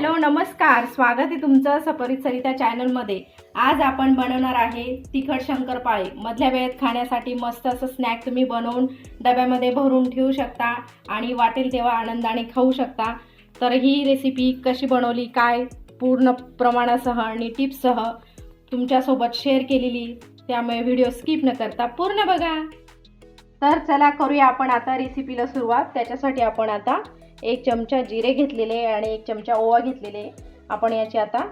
Hello नमस्कार. स्वागत आहे तुमचं सपरित सरिता चॅनलमध्ये. आज आपण बनवणार आहे तिखट शंकरपाळे. मधल्या वेळेत खाण्यासाठी मस्त असं स्नॅक तुम्ही बनवून डब्यामध्ये भरून ठेवू शकता आणि वाटेल तेव्हा आनंदाने खाऊ शकता. तर ही रेसिपी कशी बनवली काय पूर्ण प्रमाणासह आणि टिप्ससह तुमच्यासोबत शेअर केलेली त्यामुळे व्हिडिओ स्किप न करता पूर्ण बघा. तर चला करूया आपण आता रेसिपीला सुरुवात. त्याच्यासाठी आपण आता एक चमचा जिरे घेतलेले आणि एक चमचा ओवा घेतलेले. आपण याची आता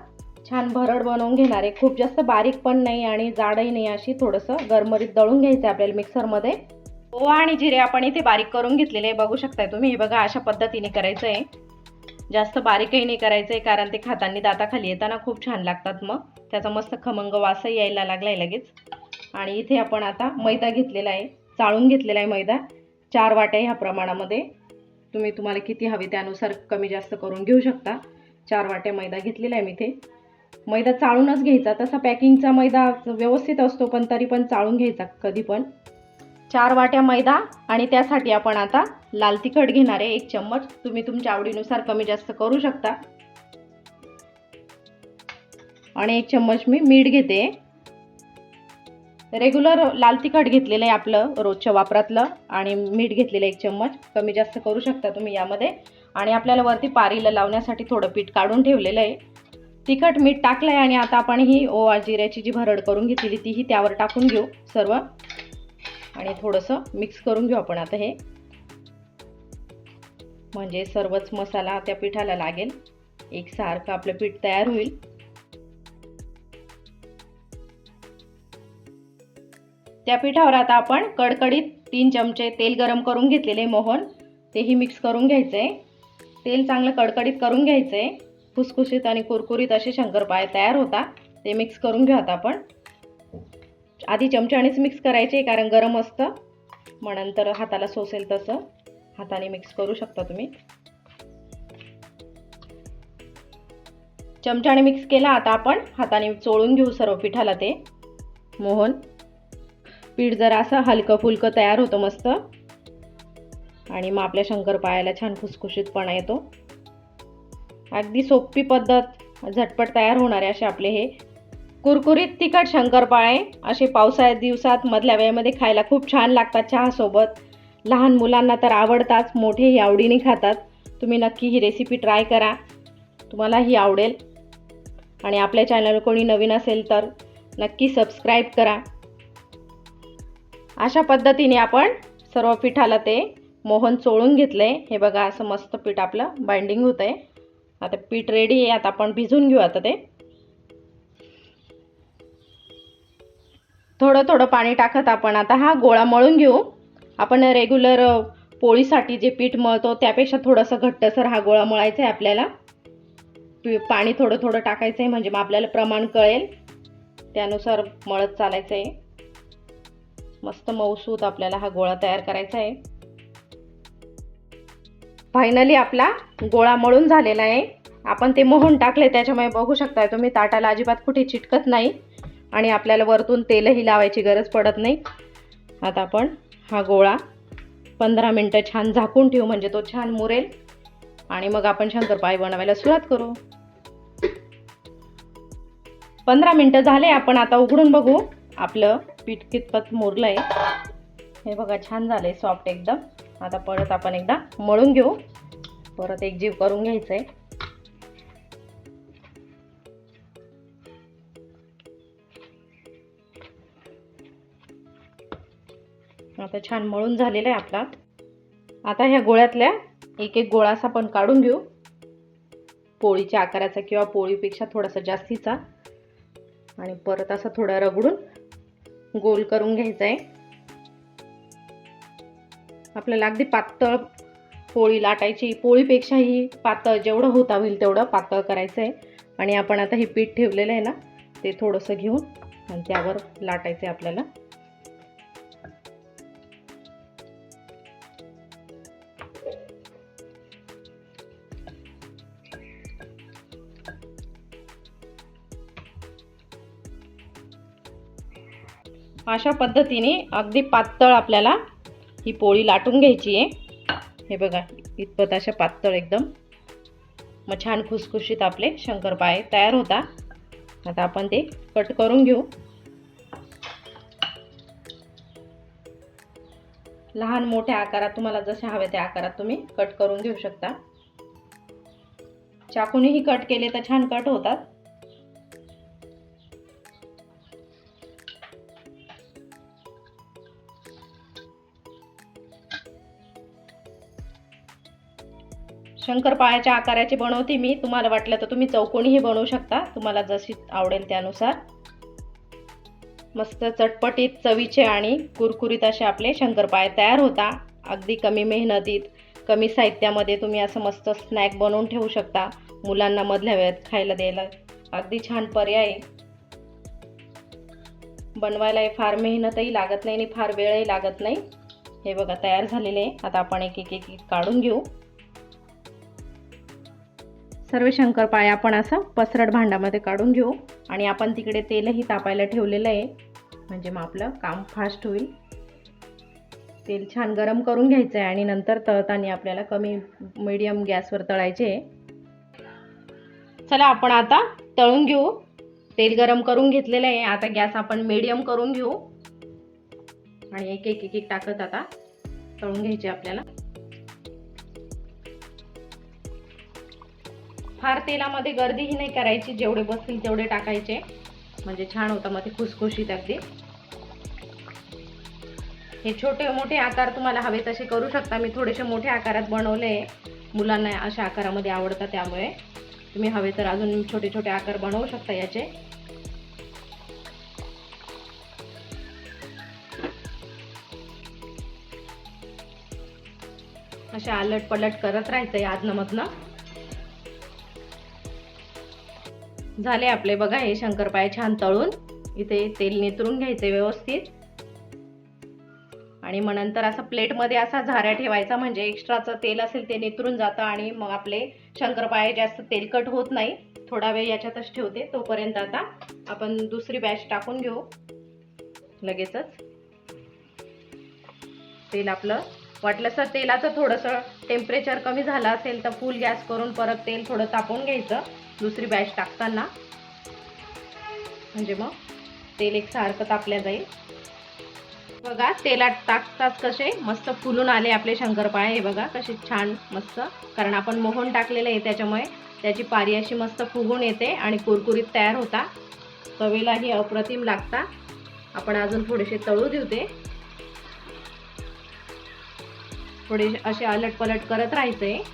छान भरड बनवून घेणार आहे. खूप जास्त बारीक पण नाही आणि जाडही नाही अशी थोडंसं गरमरीत दळून घ्यायचं आहे आपल्याला मिक्सरमध्ये. ओवा आणि जिरे आपण इथे बारीक करून घेतलेले आहे. बघू शकताय तुम्ही हे बघा अशा पद्धतीने करायचं आहे जास्त बारीकही नाही करायचं आहे कारण ते खाताना दाताखाली येताना खूप छान लागतात मग. त्याचा मस्त खमंग वासही यायला लागला आहे लगेच. आणि इथे आपण आता मैदा घेतलेला आहे. चाळून घेतलेला आहे मैदा. चार वाट्या ह्या प्रमाणामध्ये. तुम्ही तुम्हाला किती हवे त्यानुसार कमी जास्त करून घेऊ शकता. चार वाट्या मैदा घेतलेला आहे मी ते मैदा चाळूनच घ्यायचा तसा पॅकिंगचा मैदा व्यवस्थित असतो पण तरी पण चाळून घ्यायचा कधी पण. चार वाट्या मैदा आणि त्यासाठी आपण आता लाल तिखट घेणार आहे एक चम्मच. तुम्ही तुमच्या आवडीनुसार कमी जास्त करू शकता. आणि एक चम्मच मी मीठ घेते. रेग्युलर लाल तिखट घेतलेलं आहे आपलं रोजच्या वापरातलं आणि मीठ घेतलेलं एक चम्मच. कमी जास्त करू शकता तुम्ही यामध्ये. आणि आपल्याला वरती पारीला लावण्यासाठी थोडं पीठ काढून ठेवलेलं आहे. तिखट मीठ टाकलं आहे आणि आता आपण ही ओवा जिऱ्याची जी भरड करून घेतलेली तीही त्यावर टाकून घेऊ सर्व. आणि थोडंसं मिक्स करून घेऊ आपण आता हे. म्हणजे सर्वच मसाला त्या पिठाला लागेल. एकसारखं आपलं पीठ तयार होईल. त्या पिठावर आता आपण कडकडीत तीन चमचे तेल गरम करून घेतलेले मोहन. तेही मिक्स करून घ्यायचे. तेल चांगलं कडकडीत करून घ्यायचे. खुसखुशीत आणि कुरकुरीत असे शंकरपाळे तयार होता. ते मिक्स करून घेऊ आता आपण. आधी चमच्यानेच मिक्स करायचे कारण गरम असतं. मग नंतर हाताला सोसेल तसं. हाताने मिक्स करू शकता तुम्ही. चमच्याने मिक्स केला आता आपण. हाताने चोळून घेऊ सर्व पिठाला ते. मोहन. पीठ जरा असं हलकं फुलकं तयार होतं मस्त. आणि मग आपल्या शंकरपाळ्याला छान खुसखुशीतपणा येतो. अगदी सोपी पद्धत झटपट तयार होणारे असे आपले हे. कुरकुरीत तिखट शंकरपाळे असे पावसाळ्यात दिवसात मधल्या वेळेमध्ये खायला खूप छान लागतात चहासोबत. लहान मुलांना तर आवडताच मोठेही आवडीने खातात. तुम्ही नक्की ही रेसिपी ट्राय करा. तुम्हाला ही आवडेल. आणि आपल्या चॅनल कोणी नवीन असेल तर नक्की सबस्क्राईब करा. अशा पद्धतीने आपण सर्व पिठाला ते मोहन चोळून घेतलं. आहे हे बघा असं मस्त पीठ आपलं बाइंडिंग होतं आहे आता पीठ रेडी आहे आता आपण भिजून घेऊ आता ते. थोडं थोडं पाणी टाकत आपण आता हा गोळा मळून घेऊ. आपण रेग्युलर पोळीसाठी जे पीठ मळतो त्यापेक्षा थोडंसं घट्टसर हा गोळा मळायचा आहे आपल्याला. पाणी थोडं थोडं टाकायचं आहे म्हणजे मग आपल्याला प्रमाण कळेल. त्यानुसार मळत चालायचं आहे मस्त मऊसूत आपल्याला हा गोळा तयार करायचा आहे. फायनली आपला गोळा मळून झालेला आहे. आपण ते मोहन टाकले त्याच्यामुळे बघू शकताय तुम्ही ताटाला अजिबात कुठे चिटकत नाही आणि आपल्याला वरतून तेलही लावायची गरज पडत नाही. आता आपण हा गोळा पंधरा मिनटं छान झाकून ठेवू म्हणजे तो छान मुरेल. आणि मग आपण शंकरपाळी बनवायला सुरुवात करू. पंधरा मिनटं झाले आपण आता उघडून बघू आपलं पीठ कितपत मुरलं आहे हे बघा छान झालं आहे सॉफ्ट एकदम. आता परत आपण एकदा मळून घेऊ. परत एक जीव करून घ्यायचं आहे आता छान मळून झालेला आहे आपला. आता ह्या गोळ्यातल्या एक एक गोळा असा आपण काढून घेऊ. पोळीच्या आकाराचा किंवा पोळीपेक्षा थोडासा जास्तीचा. आणि परत असा थोडा रगडून गोल करून घ्यायचा आहे आपल्याला अगदी पातळ पोळी लाटायची पोळीपेक्षाही पातळ जेवढं होता होईल तेवढं पातळ करायचं आहे आणि आपण आता हे पीठ ठेवलेलं आहे ना ते थोडंसं घेऊन आणि त्यावर लाटायचं आहे आपल्याला. अशा पद्धतीने अगदी पातळ आपल्याला ही पोळी लाटून घ्यायची आहे. हे बघा इतपत अशा पातळ एकदम. मग छान खुसखुशीत आपले शंकरपाळे तयार होतात आता आपण ते कट करून घेऊ. लहान मोठ्या आकारात तुम्हाला जसे हवे त्या आकारात तुम्ही कट करून घेऊ शकता. चाकूनेही कट केले तर छान कट होतात. शंकरपाळ्याच्या आकाराचे बनवते मी. तुम्हाला वाटलं तर तुम्ही चौकोनीही बनवू शकता. तुम्हाला जशी आवडेल त्यानुसार. मस्त चटपटीत चवीचे आणि कुरकुरीत असे आपले शंकरपाळे तयार होता. अगदी कमी मेहनतीत कमी साहित्यामध्ये तुम्ही असं मस्त स्नॅक बनवून ठेवू शकता. मुलांना मधल्या वेळेत खायला द्यायला अगदी छान पर्याय. बनवायलाही बनवायला फार मेहनतही लागत नाही आणि फार वेळही लागत नाही. हे बघा तयार झालेले आहे. आता आपण एक एक एक काढून घेऊ. सर्व शंकरपाळे आपण असं पसरट भांड्यामध्ये काढून घेऊ. आणि आपण तिकडे तेलही तापायला ठेवलेलं आहे. म्हणजे मग आपलं काम फास्ट होईल. तेल छान गरम करून घ्यायचं आहे आणि नंतर तळताना आपल्याला कमी मिडियम गॅसवर तळायचे आहे. चला आपण आता तळून घेऊ. तेल गरम करून घेतलेलं आहे. आता गॅस आपण मिडियम करून घेऊ. आणि एक एक एक टाकत आता तळून घ्यायचे आपल्याला. फार तेलामध्ये गर्दीही नाही करायची जेवढे बसतील तेवढे टाकायचे. म्हणजे छान होतं मग ते खुसखुशीत अगदी. हे छोटे मोठे आकार तुम्हाला हवे तसे करू शकता. मी थोडेसे मोठ्या आकारात बनवले. मुलांना अशा आकारामध्ये आवडतात त्यामुळे. तुम्ही हवे तर अजून छोटे छोटे आकार बनवू शकता याचे. अशा आलट पलट करत राहायचं आजनं मधनं झाले आपले बघा हे शंकरपाळे छान तळून. इथे तेल नितरून घ्यायचे व्यवस्थित. आणि मग नंतर असं प्लेटमध्ये असा झाऱ्या ठेवायचा म्हणजे एक्स्ट्राचं तेल असेल ते नितरून जातं आणि मग आपले शंकरपाळे जास्त तेलकट होत नाही. थोडा वेळ याच्यातच ठेवते तोपर्यंत आता आपण दुसरी बॅच टाकून घेऊ. लगेचच. तेल आपलं वाटलं सर तेलाचं थोडंसं टेम्परेचर कमी झालं असेल तर फुल गॅस करून परत तेल थोडं तापवून घ्यायचं. दुसरी बॅच टाकताना. म्हणजे मग तेल एक सारखं तापल्या जाईल. बघा तेलात टाकताच कसे? मस्त फुलून आले आपले शंकरपाळे. हे बघा कसे छान मस्त. कारण आपण मोहन टाकलेलं आहे त्याच्यामुळे त्याची पारी अशी मस्त फुगून येते आणि कुरकुरीत तयार होता. तवेलाही अप्रतिम लागता. आपण अजून थोडेसे तळू देऊ ते थोडे असे अलट पलट करत राहायचे.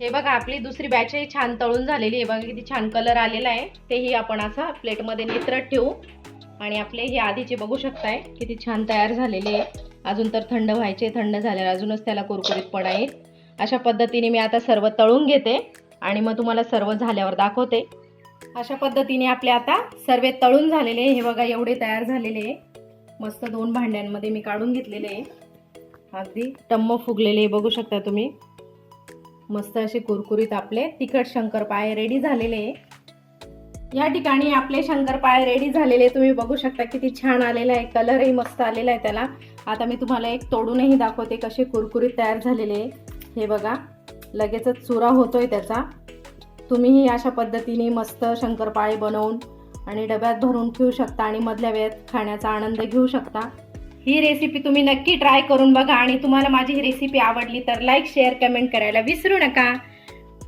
हे बघा आपली दुसरी बॅचही छान तळून झालेली आहे. बघा किती छान कलर आलेला आहे. तेही आपण असा प्लेटमध्ये नित्रत ठेवू. आणि आपले हे आधीचे बघू शकताय किती छान तयार झालेले आहे. अजून तर थंड व्हायचे थंड झाल्यावर अजूनच त्याला कुरकुरीत पडा येईल अशा पद्धतीने मी आता सर्व तळून घेते. आणि मग तुम्हाला सर्व झाल्यावर दाखवते. अशा पद्धतीने आपले आता सर्व तळून झालेले हे बघा एवढे तयार झालेले आहे. मस्त दोन भांड्यांमध्ये मी काढून घेतलेले आहे. अगदी टम्म फुगलेले बघू शकता तुम्ही. मस्त असे कुरकुरीत आपले तिखट शंकरपाळे रेडी झालेले आहे. या ठिकाणी आपले शंकरपाळे रेडी झालेले तुम्ही बघू शकता किती छान आलेला आहे. कलरही मस्त आलेला आहे त्याला. आता मी तुम्हाला एक तोडूनही दाखवते कसे कुरकुरीत तयार झालेले आहे. हे बघा लगेचच चुरा होतोय त्याचा. तुम्हीही अशा पद्धतीने मस्त शंकरपाळे बनवून आणि डब्यात भरून ठेवू शकता आणि मधल्या वेळेत खाण्याचा आनंद घेऊ शकता. ही रेसिपी तुम्ही नक्की ट्राय करून बघा आणि तुम्हाला माझी ही रेसिपी आवडली तर लाईक शेअर कमेंट करायला विसरू नका.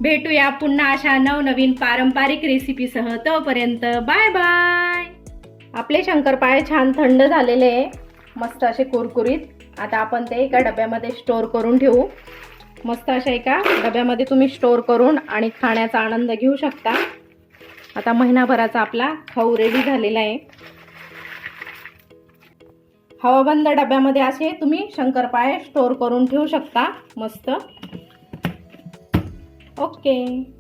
भेटूया पुन्हा अशा नवनवीन पारंपरिक रेसिपीसह तोपर्यंत बाय बाय आपले शंकरपाळे छान थंड झालेले आहे. मस्त असे कुरकुरीत. आता आपण ते एका डब्यामध्ये स्टोअर करून ठेवू. मस्त अशा एका डब्यामध्ये तुम्ही स्टोअर करून आणि खाण्याचा आनंद घेऊ शकता. आता महिनाभराचा आपला खाऊ रेडी झालेला आहे. हवाबंद डब्यामध्ये असे तुम्ही शंकरपाळे स्टोअर करून ठेवू शकता. मस्त. ओके